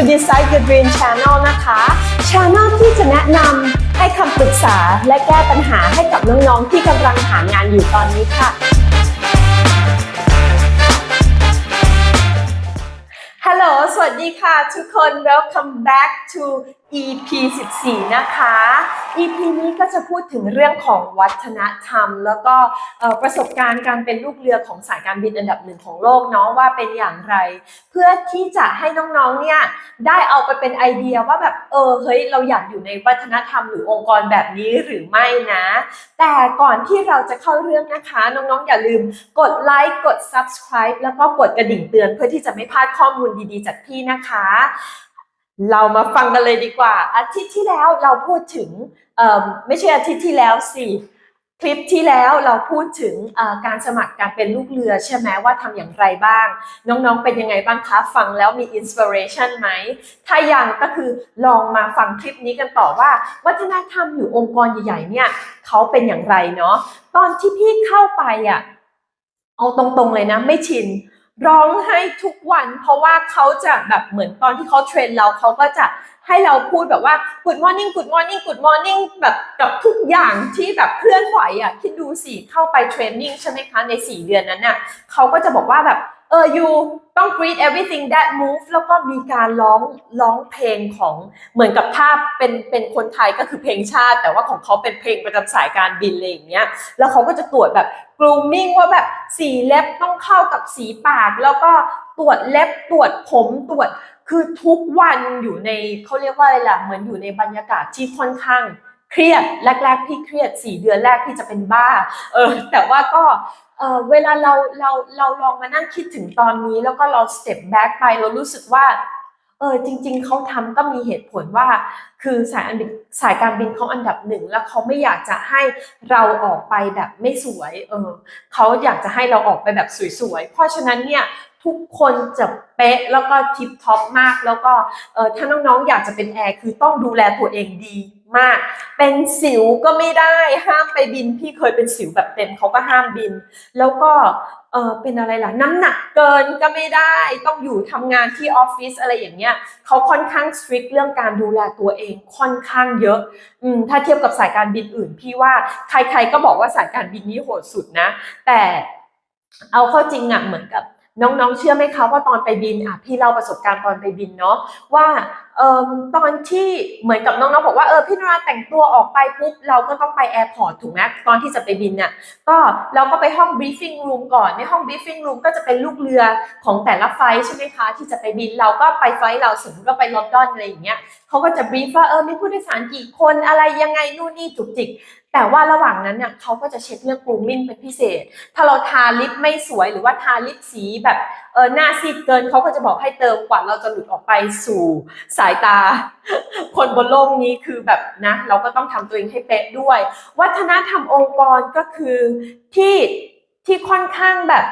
to Decide Your Dream Channel นะคะ Channel ที่จะแนะนำให้คำปรึกษาและแก้ปัญหาให้กับน้องๆที่กำลังหางานอยู่ตอนนี้ค่ะฮัลโหลสวัสดีค่ะทุกคน welcome back to EP 14 นะคะ EP นี้ก็จะพูดถึงเรื่องของวัฒนธรรม แล้วก็ประสบการณ์การเป็นลูกเรือของสายการบินอันดับหนึ่งของโลกเนาะว่าเป็นอย่างไร เพื่อที่จะให้น้องๆ เนี่ยได้เอาไปเป็นไอเดียว่าแบบเออเฮ้ยเราอยากอยู่ในวัฒนธรรมหรือองค์กรแบบนี้หรือไม่นะ แต่ก่อนที่เราจะเข้าเรื่องนะคะน้องๆ อย่าลืมกดไลค์กด subscribe แล้วก็กดกระดิ่งเตือนเพื่อที่จะไม่พลาดข้อมูลดีๆ จากพี่นะคะ เรามาฟังกันเลยดีกว่า อาทิตย์ที่แล้วเราพูดถึงไม่ใช่อาทิตย์ที่แล้วสิคลิปที่แล้วเราพูดถึงการสมัครการเป็นลูกเรือ ใช่ไหมว่าทำอย่างไรบ้าง น้องๆเป็นยังไงบ้างคะ ฟังแล้วมีอินสปิเรชันไหม ถ้ายังก็คือลองมาฟังคลิปนี้กันต่อว่า วัฒนธรรมหรือองค์กรใหญ่ๆเนี่ยเขาเป็นอย่างไรเนาะตอนที่พี่เข้าไปอะเอาตรงๆเลยนะ ไม่ชิน ร้องให้ทุกวัน เพราะว่าเขาจะแบบเหมือนตอนที่เขาเทรนเราเขาก็จะให้เราพูดแบบว่า good morning good morning good morning แบบกับทุกอย่างที่แบบเคลื่อนไหวอะคิดดูสิเข้าไปเทรนนิ่งใช่ไหมคะใน 4 เดือนนั้นน่ะเขาก็จะบอกว่าแบบ เออ you ต้อง greet everything that move แล้วก็มีการร้องร้องเพลงของเหมือนกับถ้าเป็นเป็นคนไทยก็คือเพลงชาติ แต่ว่าของเขาเป็นเพลงประจำสายการบินอะไรอย่างเงี้ยแล้วเขาก็จะตรวจแบบ grooming ว่าแบบสีเล็บต้องเข้ากับสีปาก แล้วก็ตรวจเล็บตรวจผมตรวจคือทุกวันอยู่ในเขาเรียกว่าอะไรล่ะเหมือนอยู่ในบรรยากาศที่ค่อนข้าง เครียดแรกๆพี่เครียดสี่เดือนแรกพี่จะเป็นบ้า เออ แต่ว่าก็เออเวลาเราเราเราลองมานั่งคิดถึงตอนนี้ แล้วก็เรา step back ไปเรารู้สึกว่าเออจริง ๆเขาทำก็มีเหตุผลว่า คือสายการบินสายการบินเขาอันดับหนึ่งแล้วเขาไม่อยากจะให้เราออกไปแบบไม่สวยเออเขาอยากจะให้เราออกไปแบบสวยๆ เพราะฉะนั้นเนี่ย ทุกคนจะเป๊ะแล้วก็ทิปท็อปมาก แล้วก็ถ้าน้องๆอยากจะเป็นแอร์คือต้องดูแลตัวเองดีมาก เป็นสิวก็ไม่ได้ห้ามไปบิน พี่เคยเป็นสิวแบบเต็มเขาก็ห้ามบิน แล้วก็เออเป็นอะไรล่ะ น้ำหนักเกินก็ไม่ได้ ต้องอยู่ทำงานที่ออฟฟิศอะไรอย่างเงี้ยเขาค่อนข้างสตริกเรื่องการดูแลตัวเองค่อนข้างเยอะ อืมถ้าเทียบกับสายการบินอื่น พี่ว่าใครๆก็บอกว่าสายการบินนี้โหดสุดนะ แต่เอาเข้าจริงอะเหมือนกับ น้องๆ เชื่อไหมคะว่าตอนไปบินอะพี่เล่าประสบการณ์ตอนไปบินเนาะว่าเอ่อตอนที่เหมือนกับน้องๆบอกว่าเออพี่นราแต่งตัวออกไปปุ๊บเราก็ต้องไปแอร์พอร์ตถูกไหมตอนที่จะไปบินเนี่ยก็เราก็ไปห้อง briefing room ก่อนในห้อง briefing room ก็จะเป็นลูกเรือของแต่ละไฟใช่ไหมคะที่จะไปบินเราก็ไปไฟเราสมมติว่าไปลอนดอนอะไรอย่างเงี้ยเขาก็จะ brief ว่าเออมีผู้โดยสารกี่คนอะไรยังไงนู่นนี่จุกจิก แต่ว่าระหว่างนั้นเนี่ยเขาก็จะเช็คเรื่อง grooming เป็นพิเศษ ถ้าเราทาลิปไม่สวยหรือว่าทาลิปสีแบบเออหน้าซีดเกินเขาก็จะบอกให้เติมกว่าเราจะหลุดออกไปสู่สายตา คนบนโลกนี้คือแบบนะเราก็ต้องทำตัวเองให้เป๊ะด้วย วัฒนธรรมองค์กรก็คือที่ที่ค่อนข้างแบบ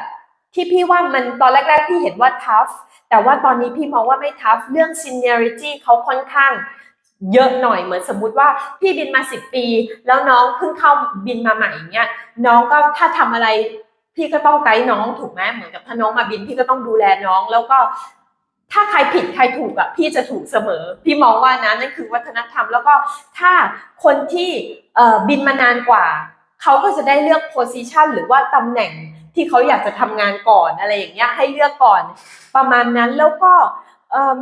ที่พี่ว่ามันตอนแรกๆพี่เห็นว่า tough แต่ว่าตอนนี้พี่มองว่าไม่ tough เรื่อง seniority เขาค่อนข้าง เยอะหน่อยเหมือนสมมุติว่าพี่บินมาสิบปี แล้วน้องเพิ่งเข้าบินมาใหม่เงี้ยน้องก็ถ้าทำอะไรพี่ก็ต้องไกด์น้องถูกไหมเหมือนกับถ้าน้องมาบินพี่ก็ต้องดูแลน้องแล้วก็ถ้าใครผิดใครถูกอะพี่จะถูกเสมอ พี่มองว่านะนั่นคือวัฒนธรรม แล้วก็ถ้าคนที่เอ่อบินมานานกว่า เขาก็จะได้เลือกโพสิชันหรือว่าตำแหน่งที่เขาอยากจะทำงานก่อนอะไรอย่างเงี้ยให้เลือกก่อนประมาณนั้นแล้วก็เอิ่ม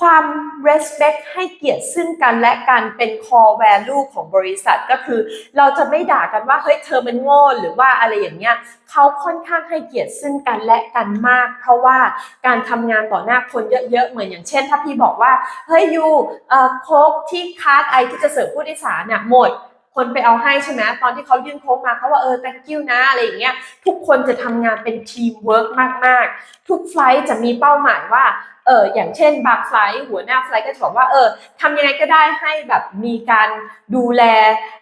ความ respect ให้เกียรติซึ่งกันและกันเป็น core value ของบริษัทก็คือ เราจะไม่ด่ากันว่าเฮ้ยเธอมันโง่หรือว่าอะไรอย่างเงี้ยเขาค่อนข้างให้เกียรติซึ่งกันและกันมาก เพราะว่าการทำงานต่อหน้าคนเยอะๆเหมือนอย่างเช่น ถ้าพี่บอกว่าเฮ้ยยูเอ่อโค้กที่คาร์ดไอที่จะเสิร์ฟผู้โดยสารเนี่ยหมดคนไปเอาให้ใช่ไหมตอนที่เขายื่นโค้กมาเขาว่าเออ thank you นะอะไรอย่างเงี้ยทุกคนจะทำงานเป็นทีมเวิร์กมาก ๆ ทุกไฟล์จะมีเป้าหมายว่าเอออย่างเช่นบางไฟล์หัวหน้าไฟล์ก็จะบอกว่าเออทำยังไงก็ได้ให้แบบมีการดูแล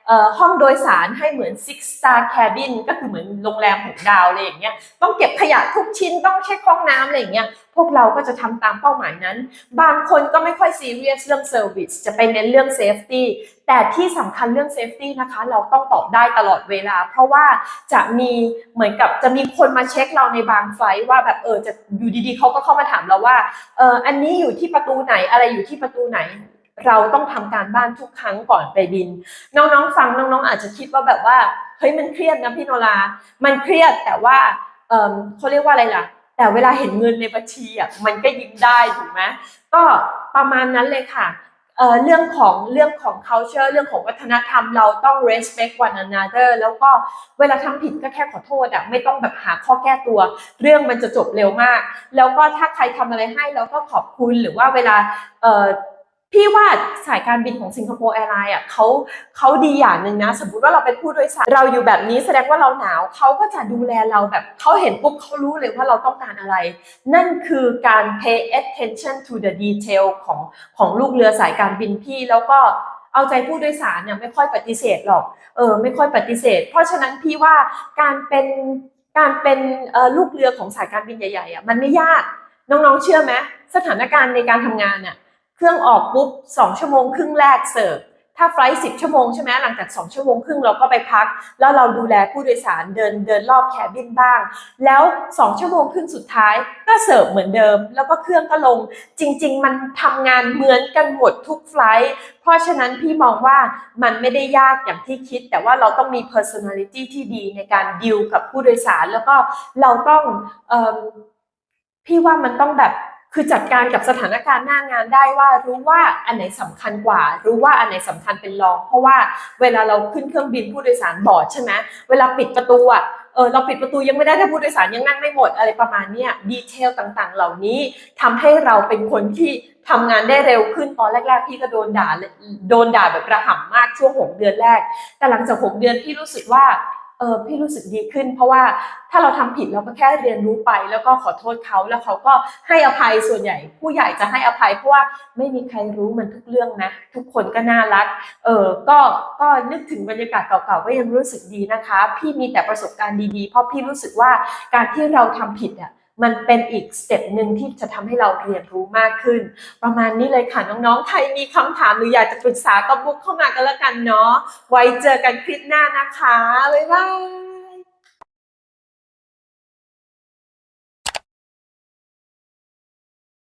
เอ่อห้องโดยสารให้เหมือน six star cabin ก็คือเหมือนโรงแรมหกดาวอะไรอย่างเงี้ยต้องเก็บขยะทุกชิ้นต้องเช็คห้องน้ำอะไรอย่างเงี้ยพวกเราก็จะทำตามเป้าหมายนั้น บางคนก็ไม่ค่อยซีเรียสเรื่องเซอร์วิสจะไปเน้นเรื่องเซฟตี้แต่ที่สำคัญเรื่องเซฟตี้นะคะ เราต้องตอบได้ตลอดเวลา เพราะว่าจะมีเหมือนกับจะมีคนมาเช็คเราในบางไฟล์ว่าแบบเออจะอยู่ดีๆเขาก็เข้ามาถามเราว่าเอออันนี้อยู่ที่ประตูไหนอะไรอยู่ที่ประตูไหน เราต้องทำการบ้านทุกครั้งก่อนไปบิน น้องๆฟังน้องๆ อาจจะคิดว่าแบบว่าเฮ้ยมันเครียดนะพี่โนรา มันเครียดแต่ว่าเออเขาเรียกว่าอะไรล่ะ แต่เวลาเห็นเงินในบัญชีอะมันก็ยิ้มได้ถูกไหมก็ประมาณนั้นเลยค่ะ เรื่องของเรื่องของ culture เรื่องของวัฒนธรรมเราต้อง respect one another แล้วก็เวลาทำผิดก็แค่ขอโทษอะไม่ต้องแบบหาข้อแก้ตัว เรื่องมันจะจบเร็วมาก แล้วก็ถ้าใครทำอะไรให้เราก็ขอบคุณหรือว่าเวลา พี่ว่าสายการบินของสิงคโปร์แอร์ไลน์อะเขาเขาดีอย่างหนึ่งนะ สมมติว่าเราเป็นผู้โดยสารเราอยู่แบบนี้แสดงว่าเราหนาวเขาก็จะดูแลเราแบบเขาเห็นปุ๊บเขารู้เลยว่าเราต้องการอะไร นั่นคือการ pay attention to the detail ของของลูกเรือสายการบินพี่แล้วก็เอาใจผู้โดยสารเนี่ยไม่ค่อยปฏิเสธหรอกเออไม่ค่อยปฏิเสธ เพราะฉะนั้นพี่ว่าการเป็นการเป็นลูกเรือของสายการบินใหญ่ๆอะมันไม่ยากน้องๆเชื่อไหมสถานการณ์ในการทำงานน่ะ เครื่องออกปุ๊บสองชั่วโมงครึ่งแรกเสิร์ฟถ้าไฟล์สิบชั่วโมงใช่ไหมหลังจากสองชั่วโมงครึ่งเราก็ไปพัก แล้วเราดูแลผู้โดยสารเดินเดินรอบแคบินบ้าง แล้วสองชั่วโมงครึ่งสุดท้ายก็เสิร์ฟเหมือนเดิม แล้วก็เครื่องก็ลง จริง ๆ มันทำงานเหมือนกันหมดทุกไฟล์เพราะฉะนั้นพี่มองว่ามันไม่ได้ยากอย่างที่คิด แต่ว่าเราต้องมี personality ที่ดีในการดิวกับผู้โดยสาร แล้วก็เราต้องพี่ว่ามันต้องแบบ คือจัดการกับสถานการณ์หน้างานได้ว่ารู้ว่าอันไหนสำคัญกว่า รู้ว่าอันไหนสำคัญเป็นรอง เพราะว่าเวลาเราขึ้นเครื่องบินผู้โดยสารบอดใช่ไหมเวลาปิดประตูอะเออเราปิดประตูยังไม่ได้ถ้าผู้โดยสารยังนั่งไม่หมดอะไรประมาณเนี้ยดีเทลต่างๆ เหล่านี้ทำให้เราเป็นคนที่ทำงานได้เร็วขึ้นตอนแรก ๆ พี่ก็โดนด่าโดนด่าแบบกระหำมากช่วงหกเดือนแรก แต่หลังจากหกเดือนพี่รู้สึกว่า เออพี่รู้สึกดีขึ้น เพราะว่าถ้าเราทำผิดเราก็แค่เรียนรู้ไป แล้วก็ขอโทษเขาแล้วเขาก็ให้อภัยส่วนใหญ่ ผู้ใหญ่จะให้อภัย เพราะว่าไม่มีใครรู้มันทุกเรื่องนะ ทุกคนก็น่ารักเออก็ก็นึกถึงบรรยากาศเก่าๆก็ยังรู้สึกดีนะคะ พี่มีแต่ประสบการณ์ดีๆ เพราะพี่รู้สึกว่าการที่เราทำผิดอะ มันเป็นอีกสเต็ปหนึ่งที่จะทำให้เราเรียนรู้มากขึ้น ประมาณนี้เลยค่ะน้องๆ ใครมีคำถามหรืออยากจะปรึกษาก็บุ๊กเข้ามากันแล้วกันเนาะ ไว้เจอกันคลิปหน้านะคะ บ๊ายบาย